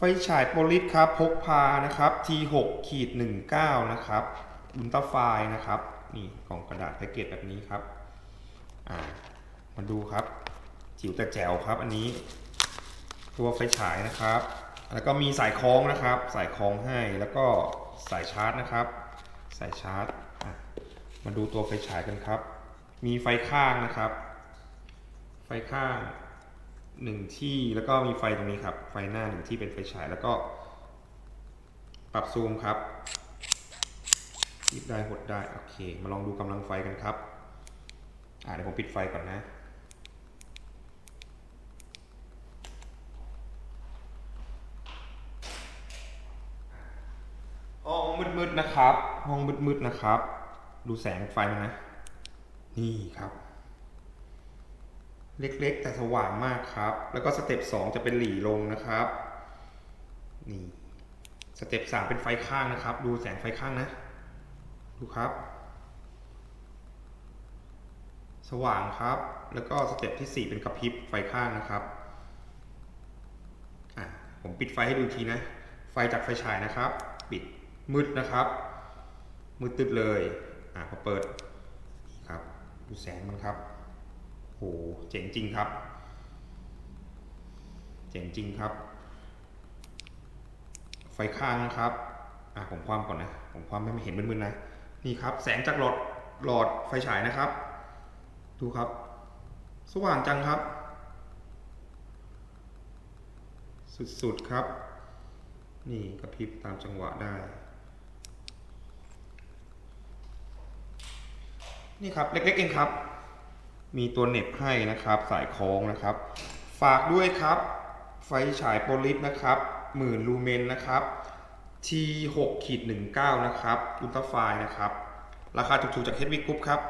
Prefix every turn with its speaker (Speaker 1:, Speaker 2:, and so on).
Speaker 1: ไฟฉายโพลิสครับพกพานะครับ T6 ขีด19 นะครับอุลตราไฟนะครับ นี่กล่องกระดาษแพ็กเกจแบบนี้ครับอ่ามาดูครับ จิ๋วแต่แจ๋วครับ อันนี้ ตัวไฟฉายนะครับ แล้วก็มีสายคล้องนะครับ สายคล้องให้แล้วก็สายชาร์จนะครับ สายชาร์จมาดูตัวไฟฉายกันครับ มีไฟข้างนะครับ ไฟข้าง หนึ่งที่แล้วก็มีไฟตรงนี้ครับ ไฟหน้าหนึ่งที่เป็นไฟฉายแล้วก็ ปรับซูมครับยิบได้หดได้โอเค มาลองดูกำลังไฟกันครับอ่าเดี๋ยวผมปิดไฟก่อนนะ ห้องมืดๆนะครับ ห้องมืดๆนะครับ ดูแสงไฟมันนะ นี่ครับ เล็กๆ แต่สว่างมากครับ แล้วก็สเต็ป2จะเป็นหลีลงนะครับ นี่ สเต็ป3เป็นไฟข้างนะครับ ดูแสงไฟข้างนะ ดูครับ สว่างครับ แล้วก็สเต็ปที่ 4 เป็นกระพริบไฟข้างนะครับ อะ ผมปิดไฟให้ดูทีนะ ไฟจากไฟฉายนะครับ ปิดมืดนะครับ มืดตึดเลย อะพอเปิดนี่ครับ ดูแสงมันครับ โหเจ๋งจริงครับ เจ๋งจริงครับ ไฟข้างนะครับ อะผมความก่อนนะ ผมความไม่เห็นมึนๆนะ นี่ครับ แสงจากหลอดหลอดไฟฉายนะครับ ดูครับ สว่างจังครับ สุดๆครับ นี่กระพริบตามจังหวะได้นี่ครับ เล็กๆเองครับ มีตัวเหน็บให้นะครับสายคล้องนะครับ ฝากด้วยครับ ไฟฉายโพลิสนะครับหมื่นลูเมนนะครับ T6 ขีด19นะครับอุลตราไฟนะครับ ราคาถูกๆจากเฮดวิกรุ๊ปครับ